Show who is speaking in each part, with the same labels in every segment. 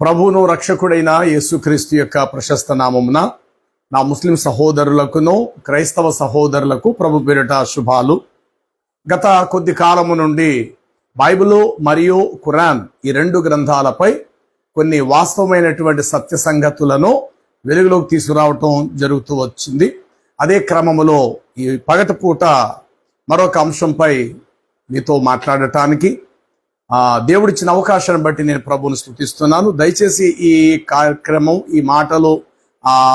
Speaker 1: ప్రభువును రక్షకుడైన యేసుక్రీస్తు యొక్క ప్రశస్త నామమున నా ముస్లిం సహోదరులకును క్రైస్తవ సహోదరులకు ప్రభు పేరిట శుభాలు. గత కొద్ది కాలము నుండి బైబిలు మరియు ఖురాన్ ఈ రెండు గ్రంథాలపై కొన్ని వాస్తవమైనటువంటి సత్య సంగతులను వెలుగులోకి తీసుకురావటం జరుగుతూ వచ్చింది. అదే క్రమములో ఈ పగటిపూట మరొక అంశంపై మీతో మాట్లాడటానికి దేవుడిచ్చిన అవకాశాన్ని బట్టి నేను ప్రభువును స్థుతిస్తున్నాను. దయచేసి ఈ కార్యక్రమం ఈ మాటలు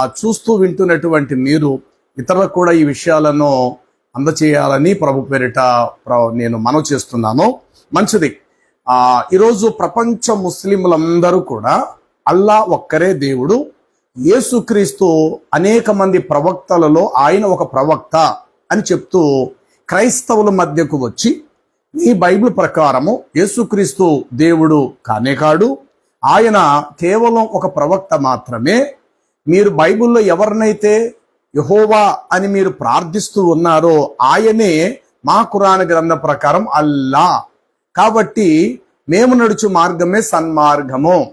Speaker 1: చూస్తూ వింటున్నటువంటి మీరు ఇతరులకు కూడా ఈ విషయాలను అందచేయాలని ప్రభు పేరిట ప్ర- నేను మనవి చేస్తున్నాను. మంచిది. ఈరోజు ప్రపంచ ముస్లింలందరూ కూడా అల్లా ఒక్కరే దేవుడు. యేసుక్రీస్తు అనేక మంది ప్రవక్తలలో ఆయన ఒక ప్రవక్త అని చెప్తూ క్రైస్తవుల మధ్యకు వచ్చి ఈ బైబిల్ ప్రకారము యేసుక్రీస్తు దేవుడు కానే కాడు. ఆయన కేవలం ఒక ప్రవక్త మాత్రమే. మీరు బైబిల్లో ఎవరినైతే యహోవా అని మీరు ప్రార్థిస్తూ ఉన్నారో ఆయనే మా కురాన్ గ్రంథ ప్రకారం అల్లా. కాబట్టి మేము నడుచు మార్గమే సన్మార్గము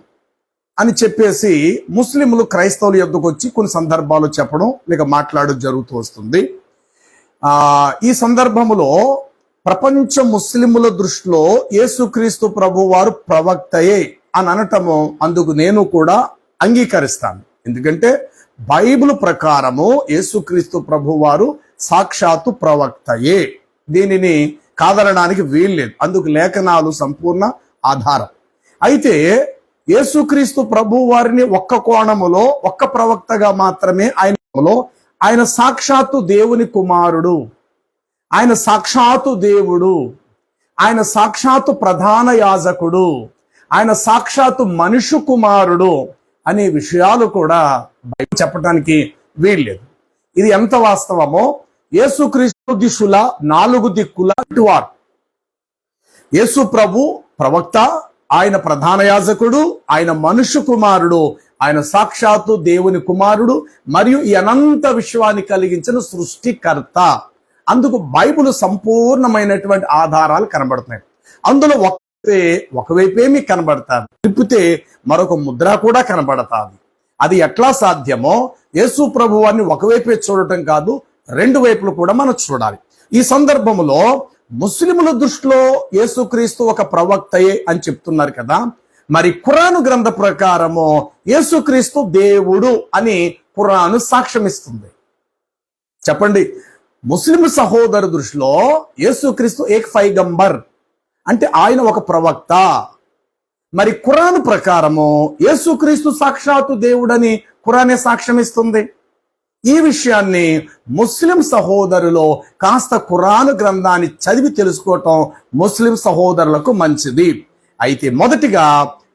Speaker 1: అని చెప్పేసి ముస్లింలు క్రైస్తవుల యొద్దకు వచ్చి కొన్ని సందర్భాలు చెప్పడం లేక మాట్లాడడం జరుగుతూ వస్తుంది. ఈ సందర్భములో ప్రపంచ ముస్లిముల దృష్టిలో యేసుక్రీస్తు ప్రభు వారు ప్రవక్తయే అని అనటము అందుకు నేను కూడా అంగీకరిస్తాను. ఎందుకంటే బైబిల్ ప్రకారము యేసుక్రీస్తు ప్రభు వారు సాక్షాత్తు ప్రవక్తయే. దీనిని కాదనడానికి వీల్లేదు. అందుకు లేఖనాలు సంపూర్ణ ఆధారం. అయితే యేసుక్రీస్తు ప్రభు వారిని ఒక్క కోణములో ఒక్క ప్రవక్తగా మాత్రమే ఆయనలో ఆయన సాక్షాత్తు దేవుని కుమారుడు. ఆయన సాక్షాత్తు దేవుడు ఆయన సాక్షాత్తు ప్రధాన యాజకుడు ఆయన సాక్షాత్తు మనుషు కుమారుడు అనే విషయాలు కూడా బయట చెప్పడానికి వీల్లేదు. ఇది ఎంత వాస్తవమో యేసుక్రీస్తు దిశుల నాలుగు దిక్కుల వారు యేసు ప్రభు ప్రవక్త ఆయన ప్రధాన యాజకుడు ఆయన మనుషు కుమారుడు ఆయన సాక్షాత్తు దేవుని కుమారుడు మరియు ఈ అనంత విశ్వాన్ని కలిగించిన సృష్టికర్త. అందుకు బైబుల్ సంపూర్ణమైనటువంటి ఆధారాలు కనబడుతున్నాయి. అందులో ఒకవైపే ఒకవైపే మీకు కనబడతారు తిప్పితే మరొక ముద్ర కూడా కనబడతాది. అది ఎట్లా సాధ్యమో యేసు ప్రభు వారిని ఒకవైపే చూడటం కాదు రెండు వైపులు కూడా మనం చూడాలి. ఈ సందర్భంలో ముస్లిముల దృష్టిలో యేసుక్రీస్తు ఒక ప్రవక్తయే అని చెప్తున్నారు కదా. మరి ఖురాను గ్రంథ ప్రకారము యేసుక్రీస్తు దేవుడు అని ఖురాను సాక్ష్యమిస్తుంది. చెప్పండి. ముస్లిం సహోదరు దృష్టిలో యేసుక్రీస్తు ఏక్ ఫైగంబర్ అంటే ఆయన ఒక ప్రవక్త. మరి ఖురాన్ ప్రకారము యేసుక్రీస్తు సాక్షాత్తు దేవుడని ఖురానే సాక్ష్యమిస్తుంది. ఈ విషయాన్ని ముస్లిం సహోదరులో కాస్త ఖురాను గ్రంథాన్ని చదివి తెలుసుకోవటం ముస్లిం సహోదరులకు మంచిది. అయితే మొదటిగా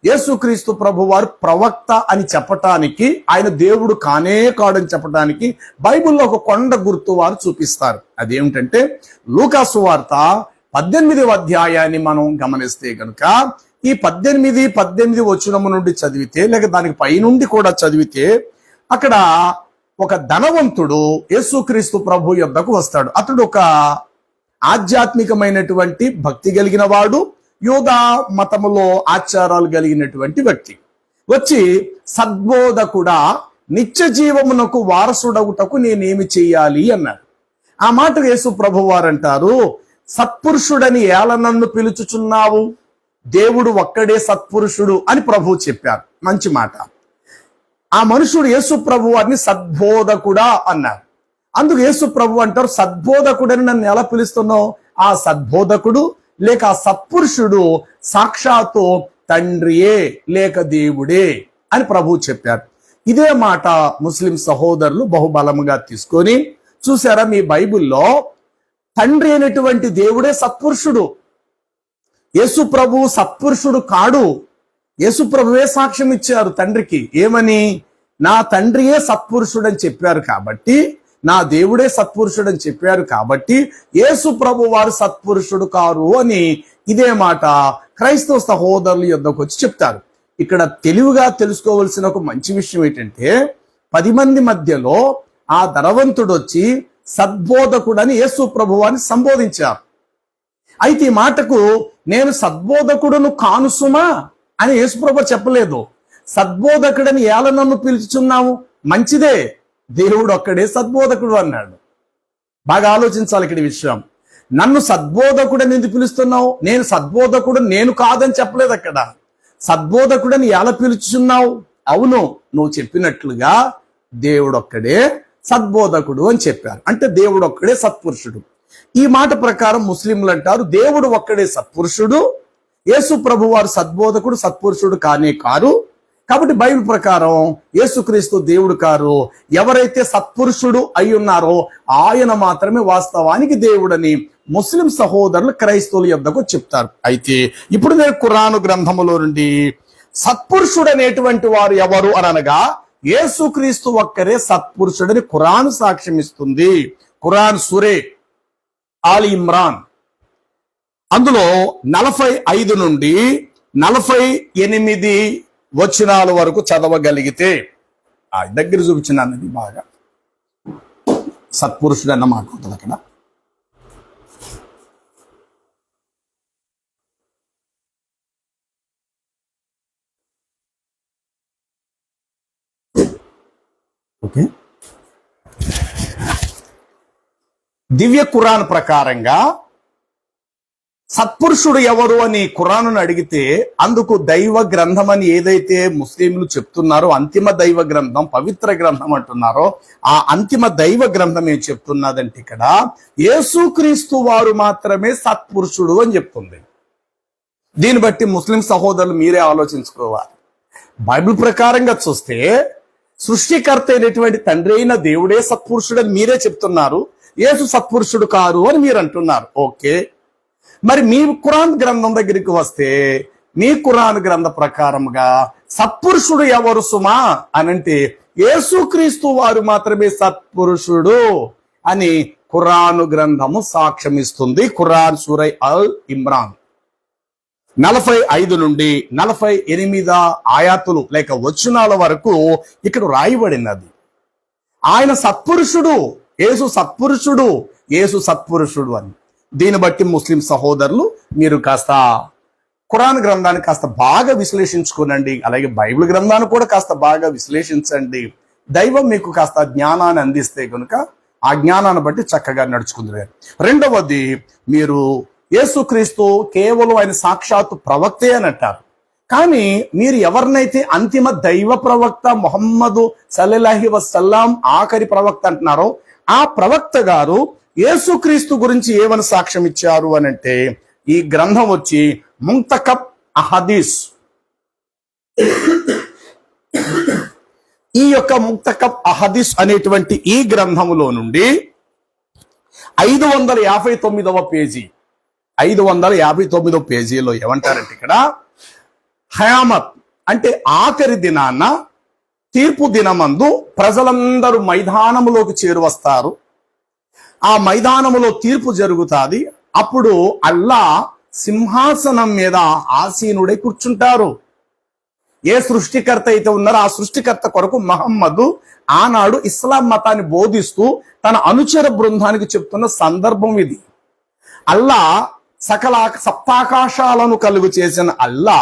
Speaker 1: యేసుక్రీస్తు ప్రభు వారు ప్రవక్త అని చెప్పటానికి ఆయన దేవుడు కానే కాడని చెప్పటానికి బైబిల్లో ఒక కొండ గుర్తు వారు చూపిస్తారు. అదేమిటంటే లూకాసు వార్త పద్దెనిమిదవ అధ్యాయాన్ని మనం గమనిస్తే గనుక ఈ పద్దెనిమిది పద్దెనిమిది వచనము నుండి చదివితే లేక దానికి పైనుండి కూడా చదివితే అక్కడ ఒక ధనవంతుడు యేసుక్రీస్తు ప్రభు యొద్దకు వస్తాడు. అతడు ఒక ఆధ్యాత్మికమైనటువంటి భక్తి కలిగిన వాడు యోగా మతములో ఆచారాలు కలిగినటువంటి వ్యక్తి. వచ్చి సద్బోధకుడా నిత్య జీవమునకు వారసుడవుటకు నేనేమి చెయ్యాలి అన్నాడు. ఆ మాట యేసు ప్రభు వారంటారు సత్పురుషుడని ఏల నన్ను పిలుచుచున్నావు? దేవుడు ఒక్కడే సత్పురుషుడు అని ప్రభు చెప్పారు. మంచి మాట. ఆ మనుషుడు యేసు ప్రభు వారిని సద్బోధకుడా అన్నారు అందుకు యేసు ప్రభు అంటారు సద్బోధకుడని నన్ను ఎలా పిలుస్తున్నావు? ఆ సద్బోధకుడు లేక ఆ సత్పురుషుడు సాక్షాత్తు తండ్రియే లేక దేవుడే అని ప్రభు చెప్పారు. ఇదే మాట ముస్లిం సహోదరులు బహుబలముగా తీసుకొని చూసారా మీ బైబిల్లో తండ్రి అయినటువంటి దేవుడే సత్పురుషుడు. యేసు ప్రభు సత్పురుషుడు కాడు. యేసు ప్రభువే సాక్ష్యం ఇచ్చారు తండ్రికి. ఏమని? నా తండ్రియే సత్పురుషుడు అని చెప్పారు కాబట్టి నా దేవుడే సత్పురుషుడు అని చెప్పారు కాబట్టి యేసు ప్రభు వారు సత్పురుషుడు కారు అని ఇదే మాట క్రైస్తవ సహోదరుల యొద్దకు వచ్చి చెప్తారు. ఇక్కడ తెలివిగా తెలుసుకోవలసిన ఒక మంచి విషయం ఏంటంటే పది మంది మధ్యలో ఆ ధనవంతుడు వచ్చి సద్బోధకుడని యేసు ప్రభువాన్ని సంబోధించారు. అయితే ఈ మాటకు నేను సద్బోధకుడును కానుసుమా అని యేసుప్రభు చెప్పలేదు. సద్బోధకుడని ఎలా నన్ను పిలుచుచున్నావు? మంచిదే. దేవుడు ఒక్కడే సద్బోధకుడు అన్నాడు. బాగా ఆలోచించాలి ఇక్కడ విషయం. నన్ను సద్బోధకుడని ఎందుకు పిలుస్తున్నావు? నేను సద్బోధకుడు నేను కాదని చెప్పలేదు అక్కడ. సద్బోధకుడని ఎలా పిలుచుచున్నావు అవును నువ్వు చెప్పినట్లుగా దేవుడు ఒక్కడే సద్బోధకుడు అని చెప్పారు. అంటే దేవుడు ఒక్కడే సత్పురుషుడు. ఈ మాట ప్రకారం ముస్లింలు అంటారు దేవుడు ఒక్కడే సత్పురుషుడు. యేసు ప్రభు వారు సద్బోధకుడు సత్పురుషుడు కానే కారు. కాబట్టి బైబిల్ ప్రకారం యేసుక్రీస్తు దేవుడు కారు. ఎవరైతే సత్పురుషుడు అయి ఉన్నారో ఆయన మాత్రమే వాస్తవానికి దేవుడని ముస్లిం సహోదరులు క్రైస్తవుల యొద్దకు చెప్తారు. అయితే ఇప్పుడు నేను కురాను గ్రంథములో నుండి సత్పురుషుడు అనేటువంటి వారు ఎవరు అని అనగా యేసుక్రీస్తు ఒక్కరే సత్పురుషుడని ఖురాన్ సాక్ష్యం ఇస్తుంది. ఖురాన్ సురే ఆల్ ఇమ్రాన్. అందులో నలభై ఐదు నుండి నలభై ఎనిమిది వచనాల వరకు చదవగలిగితే ఆ దగ్గర చూపించిన అన్నది బాగా సత్పురుషుడు అన్న మాట ఉంటుంది అక్కడ. ఓకే. దివ్య కురాన్ ప్రకారంగా సత్పురుషుడు ఎవరు అని ఖురాను అడిగితే అందుకు దైవ గ్రంథం అని ఏదైతే ముస్లింలు చెప్తున్నారో అంతిమ దైవ గ్రంథం పవిత్ర గ్రంథం అంటున్నారో ఆ అంతిమ దైవ గ్రంథం ఏం చెప్తున్నదంటే ఇక్కడ యేసుక్రీస్తు వారు మాత్రమే సత్పురుషుడు అని చెప్తుంది. దీన్ని బట్టి ముస్లిం సహోదరులు మీరే ఆలోచించుకోవాలి. బైబిల్ ప్రకారంగా చూస్తే సృష్టికర్త అయినటువంటి తండ్రి అయిన దేవుడే సత్పురుషుడు అని మీరే చెప్తున్నారు. యేసు సత్పురుషుడు కారు అని మీరు అంటున్నారు. ఓకే. మరి మీ ఖురాన్ గ్రంథం దగ్గరికి వస్తే మీ ఖురాన్ గ్రంథ ప్రకారముగా సత్పురుషుడు ఎవరు సుమా? అనంటే యేసుక్రీస్తు వారు మాత్రమే సత్పురుషుడు అని ఖురాను గ్రంథము సాక్ష్యమిస్తుంది. ఖురాన్ సూరై అల్ ఇమ్రాన్. నలభై ఐదు నుండి నలభై ఎనిమిది ఆయాతులు లేక వచనాల వరకు ఇక్కడ రాయబడినది. ఆయన సత్పురుషుడు యేసు సత్పురుషుడు యేసు సత్పురుషుడు అని. దీన్ని బట్టి ముస్లిం సహోదరులు మీరు కాస్త ఖురాన్ గ్రంథాన్ని కాస్త బాగా విశ్లేషించుకోనండి. అలాగే బైబిల్ గ్రంథాన్ని కూడా కాస్త బాగా విశ్లేషించండి. దైవం మీకు కాస్త జ్ఞానాన్ని అందిస్తే కనుక ఆ జ్ఞానాన్ని బట్టి చక్కగా నడుచుకుందరు. రెండవది మీరు యేసుక్రీస్తు కేవలం ఆయన సాక్షాత్తు ప్రవక్తే అని అంటారు. కానీ మీరు ఎవరినైతే అంతిమ దైవ ప్రవక్త మొహమ్మదు సల్లెలాహి వసల్లాం ఆఖరి ప్రవక్త అంటున్నారో ఆ ప్రవక్త గారు యేసుక్రీస్తు గురించి ఏమని సాక్ష్యం ఇచ్చారు అని అంటే ఈ గ్రంథం వచ్చి ముంతకప్ అహదీస్ ఈ యొక్క ముక్తకప్ అహదీస్ అనేటువంటి ఈ గ్రంథములో నుండి ఐదు వందల యాభై తొమ్మిదవ పేజీ ఐదు వందల యాభై తొమ్మిదవ పేజీలో ఏమంటారంటే ఇక్కడ హయామత్ అంటే ఆఖరి దినాన తీర్పు దినమందు ప్రజలందరూ మైదానములోకి చేరువస్తారు. ఆ మైదానములో తీర్పు జరుగుతాది. అప్పుడు అల్లా సింహాసనం మీద ఆసీనుడై కూర్చుంటారు. ఏ సృష్టికర్త అయితే ఉన్నారో ఆ సృష్టికర్త కొరకు మహమ్మదు ఆనాడు ఇస్లాం మతాన్ని బోధిస్తూ తన అనుచర బృందానికి చెప్తున్న సందర్భం ఇది. అల్లా సకల సప్తాకాశాలను కలుగు చేసిన అల్లా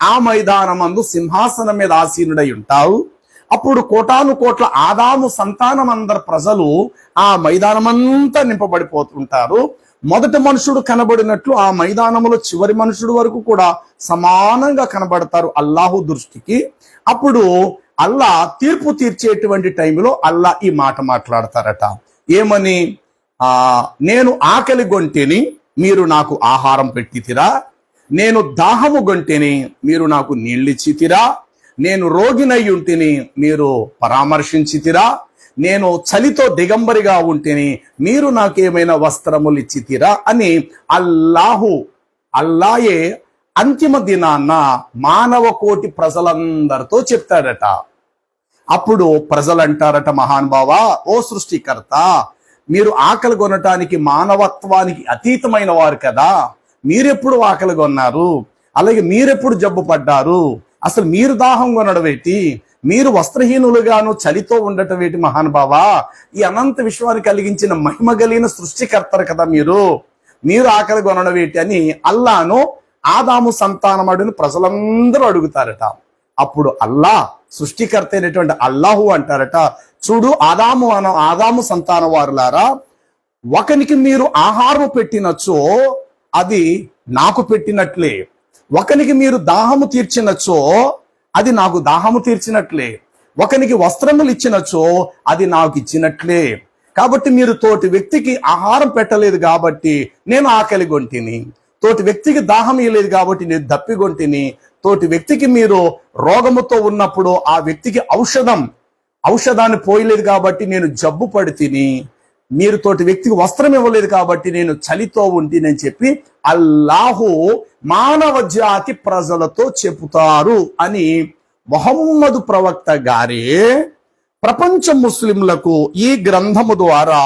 Speaker 1: ఆ మైదానమందు సింహాసనం మీద ఆసీనుడై ఉంటావు అప్పుడు కోటాను కోట్ల ఆదాము సంతానం అందరు ప్రజలు ఆ మైదానమంతా నింపబడిపోతుంటారు. మొదటి మనుషుడు కనబడినట్లు ఆ మైదానములో చివరి మనుషుడు వరకు కూడా సమానంగా కనబడతారు అల్లాహు దృష్టికి. అప్పుడు అల్లా తీర్పు తీర్చేటువంటి టైంలో అల్లా ఈ మాట మాట్లాడతారట. ఏమని? ఆ నేను ఆకలి గొంటిని మీరు నాకు ఆహారం పెట్టితిరా. నేను దాహము గొంటిని మీరు నాకు నీళ్ళిచ్చితిరా నేను రోగినై ఉంటిని మీరు పరామర్శించితిరా. నేను చలితో దిగంబరిగా ఉంటిని మీరు నాకేమైనా వస్త్రములు ఇచ్చితిరా అని అల్లాహు అల్లాయే అంతిమ దినాన్న మానవ కోటి ప్రజలందరితో చెప్తాడట. అప్పుడు ప్రజలు అంటారట మహానుభావా ఓ సృష్టికర్త మీరు ఆకలి కొనటానికి మానవత్వానికి అతీతమైన వారు కదా. మీరెప్పుడు ఆకలి కొన్నారు? అలాగే మీరెప్పుడు జబ్బు పడ్డారు? అసలు మీరు దాహం కొనడవేటి మీరు వస్త్రహీనులుగాను చలితో ఉండటం ఏంటి మహానుభావా ఈ అనంత విశ్వాన్ని కలిగించిన మహిమ కలిగిన సృష్టికర్తరు కదా మీరు. మీరు ఆకలి కొనడవేటి అని అల్లాను ఆదాము సంతానమడుని ప్రజలందరూ అడుగుతారట. అప్పుడు అల్లా సృష్టికర్త అయినటువంటి అల్లాహు అంటారట చూడు ఆదాము అన ఆదాము సంతాన వారులారా ఒకనికి మీరు ఆహారం పెట్టినచో అది నాకు పెట్టినట్లే. ఒకనికి మీరు దాహము తీర్చినచో అది నాకు దాహము తీర్చినట్లే. ఒకనికి వస్త్రములు ఇచ్చినచో అది నాకు ఇచ్చినట్లే. కాబట్టి మీరు తోటి వ్యక్తికి ఆహారం పెట్టలేదు కాబట్టి నేను ఆకలి గొంటిని. తోటి వ్యక్తికి దాహం ఇవ్వలేదు కాబట్టి నేను దప్పిగొంటిని తోటి వ్యక్తికి మీరు రోగముతో ఉన్నప్పుడు ఆ వ్యక్తికి ఔషధం. ఔషధాన్ని పోయలేదు కాబట్టి నేను జబ్బు పడి తిని మీరు తోటి వ్యక్తికి వస్త్రం ఇవ్వలేదు కాబట్టి నేను చలితో ఉంటినని చెప్పి అల్లాహు మానవ జాతి ప్రజలతో చెబుతారు అని మొహమ్మదు ప్రవక్త గారే ప్రపంచ ముస్లింలకు ఈ గ్రంథము ద్వారా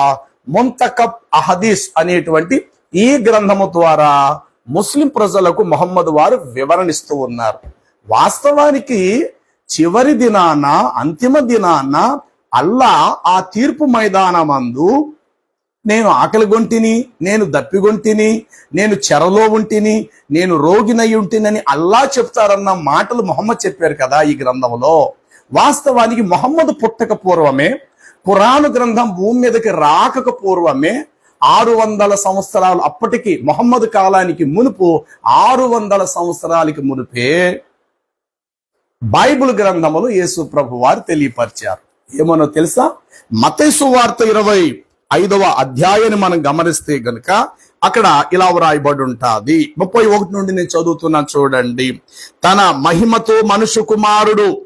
Speaker 1: ముంతకప్ అహదీస్ అనేటువంటి ఈ గ్రంథము ద్వారా ముస్లిం ప్రజలకు మొహమ్మద్ వారు వివరణిస్తూ ఉన్నారు. వాస్తవానికి చివరి దినాన అంతిమ దినాన అల్లా ఆ తీర్పు మైదానమందు నేను ఆకలి గొంటిని నేను దప్పిగొంటిని నేను చెరలో ఉంటిని నేను రోగినై ఉంటినని అల్లా చెప్తారన్న మాటలు మొహమ్మద్ చెప్పారు కదా ఈ గ్రంథంలో. వాస్తవానికి మొహమ్మద్ పుట్టక పూర్వమే పురాణ గ్రంథం భూమి మీదకి రాకక పూర్వమే ఆరు వందల సంవత్సరాలు అప్పటికి మొహమ్మద్ కాలానికి మునుపు ఆరు వందల సంవత్సరాలకి మునుపే బైబిల్ గ్రంథములు యేసు ప్రభు వారు తెలియపరిచారు. ఏమనో తెలుసా? మతేసు వార్త ఇరవై ఐదవ అధ్యాయాన్ని మనం గమనిస్తే గనుక అక్కడ ఇలా వ్రాయబడి ఉంటుంది ముప్పై ఒకటి నుండి నేను చదువుతున్నా చూడండి. తన మహిమతో మనుషు కుమారుడు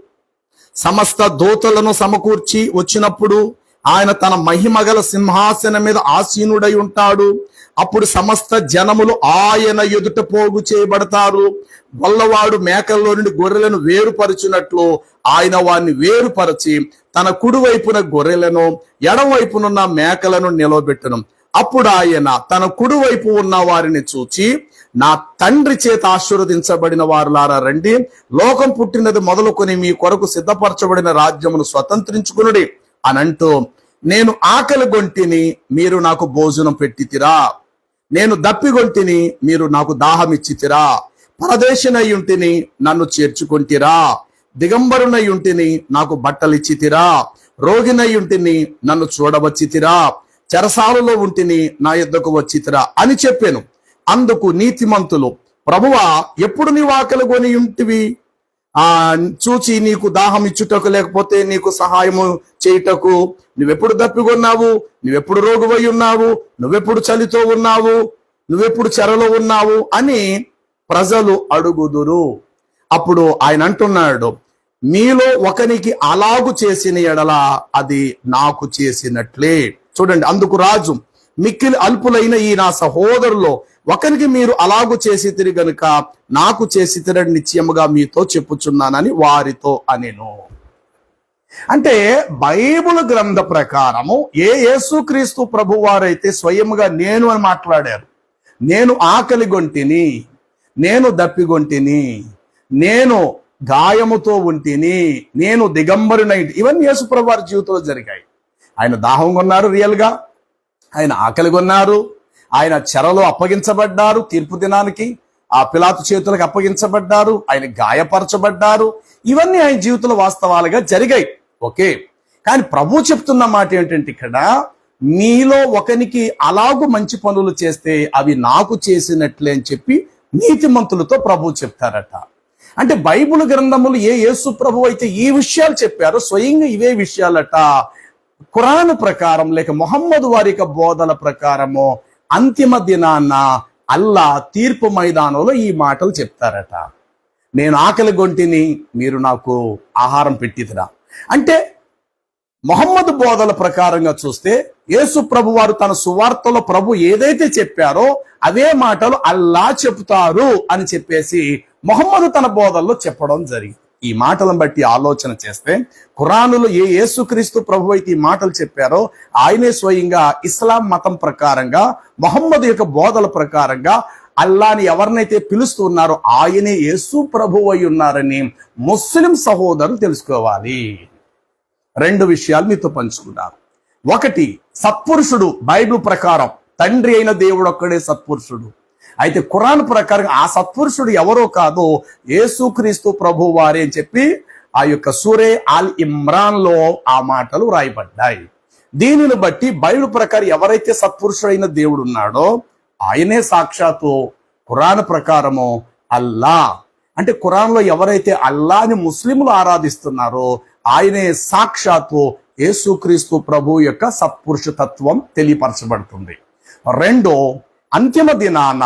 Speaker 1: సమస్త దూతలను సమకూర్చి వచ్చినప్పుడు ఆయన తన మహిమగల సింహాసనం మీద ఆసీనుడై ఉంటాడు. అప్పుడు సమస్త జనములు ఆయన ఎదుట పోగు చేయబడతారు. వల్లవాడు మేకల్లో నుండి గొర్రెలను వేరుపరచినట్లు ఆయన వారిని వేరుపరచి తన కుడివైపున గొర్రెలను ఎడమవైపునున్న మేకలను నిలవబెట్టను. అప్పుడు ఆయన తన కుడివైపు ఉన్న వారిని చూచి నా తండ్రి చేత ఆశీర్వదించబడిన వారులారా రండి. లోకం పుట్టినది మొదలుకొని మీ కొరకు సిద్ధపరచబడిన రాజ్యమును స్వతంత్రించుకునుడి అని అంటూ నేను ఆకలి గొంటిని మీరు నాకు భోజనం పెట్టితిరా. నేను దప్పిగొంటిని మీరు నాకు దాహం ఇచ్చితిరా పరదేశినై నన్ను చేర్చుకొంటిరా. దిగంబరునై ఉంటిని నాకు బట్టలు ఇచ్చితిరా రోగినై ఉంటిని నన్ను చూడవచ్చితిరా చెరసాలలో ఉంటిని నా యుద్ధకు వచ్చితిరా అని చెప్పాను. అందుకు నీతిమంతులు ప్రభువా ఎప్పుడు నీవు ఆకలి కొని ఉంటివి ఆ చూచి నీకు దాహం ఇచ్చుటకు లేకపోతే నీకు సహాయము చేయుటకు నువ్వెప్పుడు దప్పికొన్నావు నువ్వెప్పుడు రోగువై ఉన్నావు నువ్వెప్పుడు చలితో ఉన్నావు? నువ్వెప్పుడు చెరలో ఉన్నావు? అని ప్రజలు అడుగుదురు. అప్పుడు ఆయన అంటున్నాడు మీలో ఒకనికి అలాగు చేసిన ఎడల అది నాకు చేసినట్లే. చూడండి అందుకు రాజు మిక్కిలి అల్పులైన ఈ నా సహోదరులో ఒకరికి మీరు అలాగు చేసి తిరిగి గనుక నాకు చేసి తిరగని నిశ్చయముగా మీతో చెప్పుచున్నానని వారితో అనెను. అంటే బైబుల్ గ్రంథ ప్రకారము ఏ యేసుక్రీస్తు ప్రభు వారైతే స్వయంగా నేను అని మాట్లాడారు. నేను ఆకలి గొంటిని నేను దప్పిగొంటిని నేను గాయముతో ఉంటిని నేను దిగంబరునై ఇవన్నీ యేసుప్రభు వారి జీవితంలో జరిగాయి. ఆయన దాహం కొన్నారు రియల్గా. ఆయన ఆకలి కొన్నారు. ఆయన చెరలో అప్పగించబడ్డారు తీర్పు దినానికి. ఆ పిలాతు చేతులకు అప్పగించబడ్డారు. ఆయన గాయపరచబడ్డారు. ఇవన్నీ ఆయన జీవితంలో వాస్తవాలుగా జరిగాయి. ఓకే? కానీ ప్రభు చెప్తున్న మాట ఏంటంటే ఇక్కడ మీలో ఒకనికి అలాగూ మంచి పనులు చేస్తే అవి నాకు చేసినట్లే అని చెప్పి నీతిమంతులతో ప్రభు చెప్తారట. అంటే బైబిల్ గ్రంథములు ఏ యేసు ప్రభు అయితే ఈ విషయాలు చెప్పారో స్వయంగా ఇవే విషయాలట. ఖురాన్ ప్రకారం లేక మొహమ్మద్ వారి యొక్క బోధల ప్రకారము అంతిమ దినాన్న అల్లా తీర్పు మైదానంలో ఈ మాటలు చెప్తారట. నేను ఆకలి గొంటిని మీరు నాకు ఆహారం పెట్టిదిరా. అంటే మొహమ్మద్ బోధల ప్రకారంగా చూస్తే యేసు ప్రభు వారు తన సువార్తలో ప్రభు ఏదైతే చెప్పారో అవే మాటలు అల్లా చెప్తారు అని చెప్పేసి మొహమ్మద్ తన బోధల్లో చెప్పడం జరిగింది. ఈ మాటలను బట్టి ఆలోచన చేస్తే ఖురానులో ఏ యేసుక్రీస్తు ప్రభు అయితే ఈ మాటలు చెప్పారో ఆయనే స్వయంగా ఇస్లాం మతం ప్రకారంగా మొహమ్మద్ యొక్క బోధల ప్రకారంగా అల్లాని ఎవరినైతే పిలుస్తూ ఉన్నారో ఆయనే యేసు ప్రభు అయి ఉన్నారని ముస్లిం సహోదరులు తెలుసుకోవాలి. రెండు విషయాలు మీతో పంచుకున్నారు ఒకటి సత్పురుషుడు బైబిల్ ప్రకారం తండ్రి అయిన దేవుడు ఒక్కడే సత్పురుషుడు. అయితే ఖురాన్ ప్రకారం ఆ సత్పురుషుడు ఎవరో కాదో యేసుక్రీస్తు ప్రభు వారే అని చెప్పి ఆ యొక్క సూరే ఆల్ ఇమ్రాన్లో ఆ మాటలు రాయబడ్డాయి. దీనిని బట్టి బైబిల్ ప్రకారం ఎవరైతే సత్పురుషుడైన దేవుడు ఉన్నాడో ఆయనే సాక్షాత్తు ఖురాన్ ప్రకారము అల్లా. అంటే ఖురాన్లో ఎవరైతే అల్లాని ముస్లింలు ఆరాధిస్తున్నారో ఆయనే సాక్షాత్తు యేసుక్రీస్తు ప్రభు యొక్క సత్పురుష తత్వం తెలియపరచబడుతుంది. రెండో అంతిమ దినాన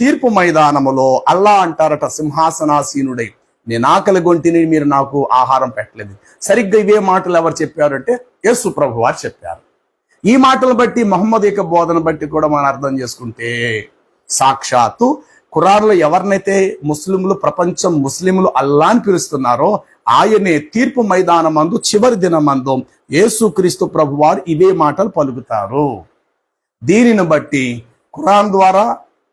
Speaker 1: తీర్పు మైదానములో అల్లా అంటారట సింహాసనాసీనుడై నేను ఆకలి గొంటిని మీరు నాకు ఆహారం పెట్టలేదు. సరిగ్గా ఇవే మాటలు ఎవరు చెప్పారంటే యేసు ప్రభు వారు చెప్పారు. ఈ మాటలు బట్టి మహమ్మద్ యొక్క బోధన బట్టి కూడా మనం అర్థం చేసుకుంటే సాక్షాత్తు కురాన్లో ఎవరినైతే ముస్లింలు ప్రపంచం ముస్లింలు అల్లా అని పిలుస్తున్నారో ఆయనే తీర్పు మైదానమందు చివరి దినమందు యేసుక్రీస్తు ప్రభు వారు ఇవే మాటలు పలుకుతారు. దీనిని బట్టి ఖురాన్ ద్వారా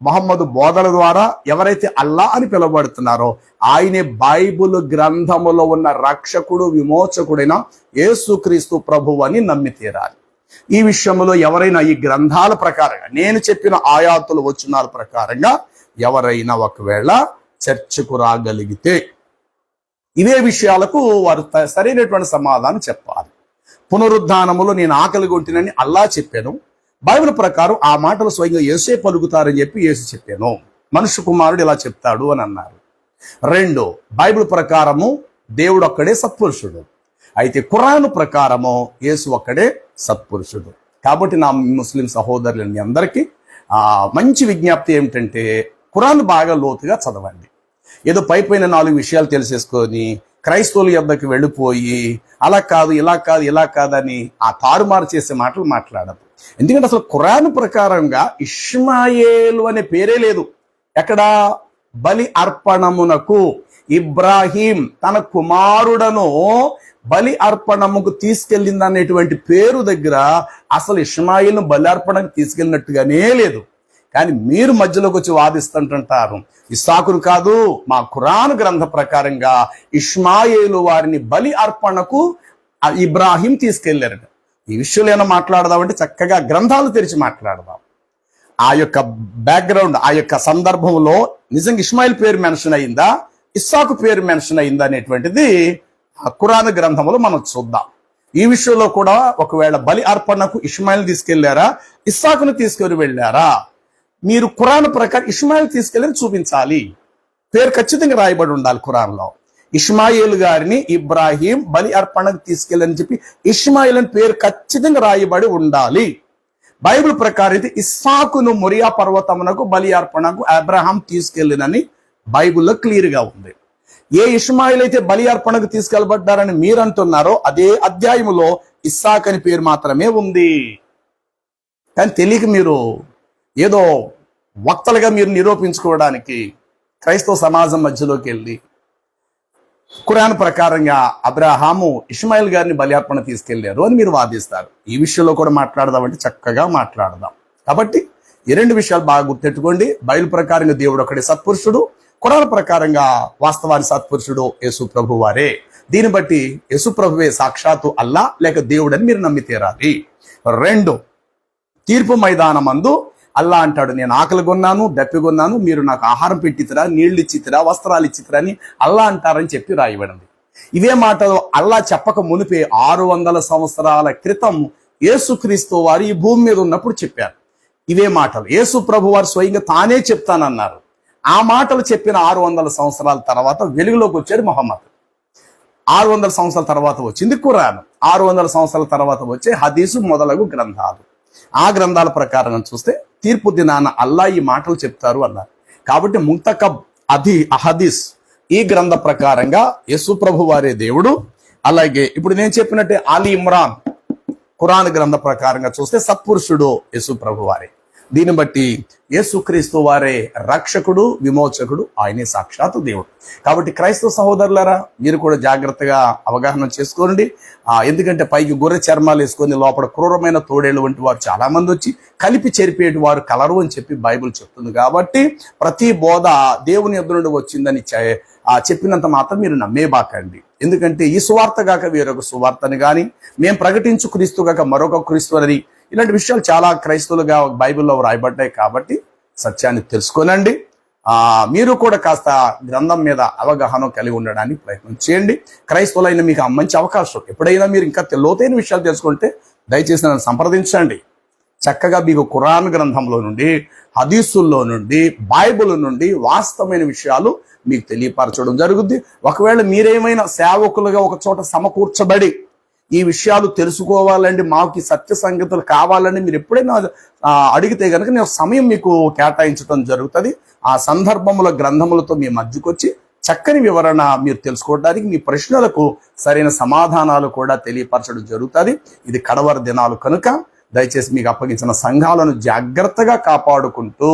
Speaker 1: మహమ్మద్ బోధల ద్వారా ఎవరైతే అల్లా అని పిలువబడుతున్నారో ఆయనే బైబుల్ గ్రంథములో ఉన్న రక్షకుడు విమోచకుడైన యేసుక్రీస్తు ప్రభు అని నమ్మి తీరాలి. ఈ విషయంలో ఎవరైనా ఈ గ్రంథాల ప్రకారంగా నేను చెప్పిన ఆయాతులు వచనాల ప్రకారంగా ఎవరైనా ఒకవేళ చర్చకు రాగలిగితే ఇవే విషయాలకు వారు సరైనటువంటి సమాధానం చెప్పాలి. పునరుద్ధానములో నేను ఆకలి కొట్టినని అల్లా చెప్పాను. బైబిల్ ప్రకారం ఆ మాటలు స్వయంగా యేసే పలుకుతారని చెప్పి యేసు చెప్పాను. మనుషు కుమారుడు ఇలా చెప్తాడు అని అన్నారు. రెండు బైబిల్ ప్రకారము దేవుడు ఒక్కడే సత్పురుషుడు. అయితే ఖురాన్ ప్రకారము యేసు ఒక్కడే సత్పురుషుడు. కాబట్టి నా ముస్లిం సహోదరులు అందరికీ మంచి విజ్ఞప్తి ఏమిటంటే ఖురాన్ బాగా లోతుగా చదవండి. ఏదో పై పైన నాలుగు విషయాలు తెలిసేసుకొని క్రైస్తవుల యొద్దకు వెళ్ళిపోయి అలా కాదు ఇలా కాదు ఇలా కాదని ఆ తారుమారు చేసే మాటలు మాట్లాడదు. ఎందుకంటే అసలు ఖురాన్ ప్రకారంగా ఇష్మాయేలు అనే పేరే లేదు. ఎక్కడ? బలి అర్పణమునకు ఇబ్రాహీం తన కుమారుడను బలి అర్పణముకు తీసుకెళ్ళింది అనేటువంటి పేరు దగ్గర అసలు ఇష్మాయిల్ను బలి అర్పణకు తీసుకెళ్ళినట్టుగానే లేదు. కానీ మీరు మధ్యలోకి వచ్చి వాదిస్తుంటుంటారు. ఇస్సాకును కాదు మా ఖురాన్ గ్రంథ ప్రకారంగా ఇష్మాయేలు వారిని బలి అర్పణకు ఇబ్రాహీం తీసుకెళ్ళారట. ఈ విషయంలో ఏమైనా మాట్లాడదామంటే చక్కగా గ్రంథాలు తెరిచి మాట్లాడదాం. ఆ యొక్క బ్యాక్గ్రౌండ్ ఆ యొక్క సందర్భంలో నిజంగా ఇస్మాయిల్ పేరు మెన్షన్ అయిందా? ఇస్సాకు పేరు మెన్షన్ అయిందా అనేటువంటిది ఖురాన్ గ్రంథంలో మనం చూద్దాం. ఈ విషయంలో కూడా ఒకవేళ బలి అర్పణకు ఇస్మాయిల్ తీసుకెళ్ళారా? ఇస్సాకును తీసుకొని వెళ్ళారా? మీరు ఖురాన్ ప్రకారం ఇస్మాయిల్ తీసుకెళ్ళి చూపించాలి. పేరు ఖచ్చితంగా రాయబడి ఉండాలి ఖురాన్లో ఇస్మాయిల్ గారిని ఇబ్రాహీం బలి అర్పణకు తీసుకెళ్ళని చెప్పి ఇస్మాయిల్ అని పేరు ఖచ్చితంగా రాయబడి ఉండాలి. బైబిల్ ప్రకారం అయితే ఇస్సాకును మొరియా పర్వతమునకు బలి అర్పణకు అబ్రహాం తీసుకెళ్ళినని బైబిల్లో క్లియర్గా ఉంది. ఏ ఇస్మాయిల్ అయితే బలి అర్పణకు తీసుకెళ్ళబడ్డారని మీరు అంటున్నారో అదే అధ్యాయములో ఇస్సాక్ అని పేరు మాత్రమే ఉంది. కానీ తెలియక మీరు ఏదో వక్తలుగా మీరు నిరూపించుకోవడానికి క్రైస్తవ సమాజం మధ్యలోకి వెళ్ళి కురాన్ ప్రకారంగా అబ్రాహాము ఇస్మాయిల్ గారిని బలియార్పణ తీసుకెళ్ళారు అని మీరు వాదిస్తారు. ఈ విషయంలో కూడా మాట్లాడదామంటే చక్కగా మాట్లాడదాం. కాబట్టి ఈ రెండు విషయాలు బాగా గుర్తెట్టుకోండి బయలు ప్రకారంగా దేవుడు ఒకటి సత్పురుషుడు కురాన్ ప్రకారంగా వాస్తవాన్ని సత్పురుషుడు యేసు ప్రభు వారే. దీన్ని బట్టి యేసు ప్రభువే సాక్షాత్తు అల్లా లేక దేవుడని మీరు నమ్మి తీరాలి. రెండు తీర్పు మైదానమందు అల్లా అంటాడు నేను ఆకలి కొన్నాను దప్పిగొన్నాను మీరు నాకు ఆహారం పెట్టితిరా నీళ్ళు ఇచ్చితిరా వస్త్రాలు ఇచ్చితిరా అని అల్లా అంటారని చెప్పి రాయబడింది. ఇవే మాట అల్లా చెప్పక మునిపే ఆరు వందల సంవత్సరాల క్రితం యేసుక్రీస్తు వారు ఈ భూమి మీద ఉన్నప్పుడు చెప్పారు. ఇవే మాటలు. యేసు ప్రభు వారు స్వయంగా తానే చెప్తానన్నారు. ఆ మాటలు చెప్పిన ఆరు వందల సంవత్సరాల తర్వాత వెలుగులోకి వచ్చాడు మొహమ్మద్. ఆరు వందల సంవత్సరాల తర్వాత వచ్చింది ఖురాన్. ఆరు వందల సంవత్సరాల తర్వాత వచ్చే హదీసు మొదలగు గ్రంథాలు. ఆ గ్రంథాల ప్రకారం చూస్తే తీర్పు దినాన అల్లా ఈ మాటలు చెప్తారు అన్నారు. కాబట్టి ముంతకబ్ అధి అహదీస్ ఈ గ్రంథ ప్రకారంగా యేసు ప్రభు వారే దేవుడు. అలాగే ఇప్పుడు నేను చెప్పినట్టే ఆలీ ఇమ్రాన్ ఖురాన్ గ్రంథ ప్రకారంగా చూస్తే సత్పురుషుడు యేసు ప్రభు వారే. దీన్ని బట్టి యేసుక్రీస్తు వారే రక్షకుడు విమోచకుడు ఆయనే సాక్షాత్తు దేవుడు. కాబట్టి క్రైస్తవ సహోదరులారా మీరు కూడా జాగ్రత్తగా అవగాహన చేసుకోండి. ఎందుకంటే పైకి గొర్రె చర్మాలు వేసుకొని లోపల క్రూరమైన తోడేళ్ళు వంటి వారు చాలా మంది వచ్చి కలిపి చెరిపేటి వారు కలరు అని చెప్పి బైబిల్ చెప్తుంది. కాబట్టి ప్రతి బోధ దేవుని ఎదురు నుండి వచ్చిందని చెప్పినంత మాత్రం మీరు నమ్మేబాకండి ఎందుకంటే ఈ సువార్త గాక వేరొక సువార్తని కానీ మేము ప్రకటించు క్రీస్తు గాక మరొక క్రీస్తు అని ఇలాంటి విషయాలు చాలా క్రైస్తవులుగా బైబిల్లో రాయబడ్డాయి కాబట్టి సత్యాన్ని తెలుసుకోనండి. మీరు కూడా కాస్త గ్రంథం మీద అవగాహన కలిగి ఉండడానికి ప్రయత్నం చేయండి. క్రైస్తవులైన మీకు మంచి అవకాశం. ఎప్పుడైనా మీరు ఇంకా లోతైన విషయాలు తెలుసుకుంటే దయచేసి నన్ను సంప్రదించండి. చక్కగా మీకు ఖురాన్ గ్రంథంలో నుండి హదీసుల్లో నుండి బైబిల్ నుండి వాస్తవమైన విషయాలు మీకు తెలియపరచడం జరుగుద్ది. ఒకవేళ మీరేమైనా సేవకులుగా ఒక చోట సమకూర్చబడి ఈ విషయాలు తెలుసుకోవాలండి మాకు సత్య సంగతులు కావాలని మీరు ఎప్పుడైనా అడిగితే కనుక నేను సమయం మీకు కేటాయించడం జరుగుతుంది. ఆ సందర్భముల గ్రంథములతో మీ మధ్యకొచ్చి చక్కని వివరణ మీరు తెలుసుకోవడానికి మీ ప్రశ్నలకు సరైన సమాధానాలు కూడా తెలియపరచడం జరుగుతుంది. ఇది కడవర దినాలు కనుక దయచేసి మీకు అప్పగించిన సంఘాలను జాగ్రత్తగా కాపాడుకుంటూ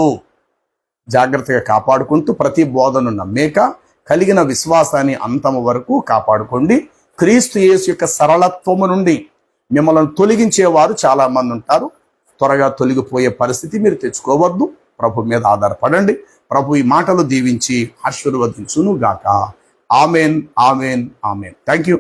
Speaker 1: జాగ్రత్తగా కాపాడుకుంటూ ప్రతి బోధను నమ్మేక కలిగిన విశ్వాసాన్ని అంతము వరకు కాపాడుకోండి. క్రీస్తు యేసు యొక్క సరళత్వము నుండి మిమ్మల్ని తొలగించేవారు చాలా మంది ఉంటారు. త్వరగా తొలగిపోయే పరిస్థితి మీరు తెచ్చుకోవద్దు. ప్రభు మీద ఆధారపడండి. ప్రభు ఈ మాటలు దీవించి ఆశీర్వదించును గాక amen amen amen. Thank you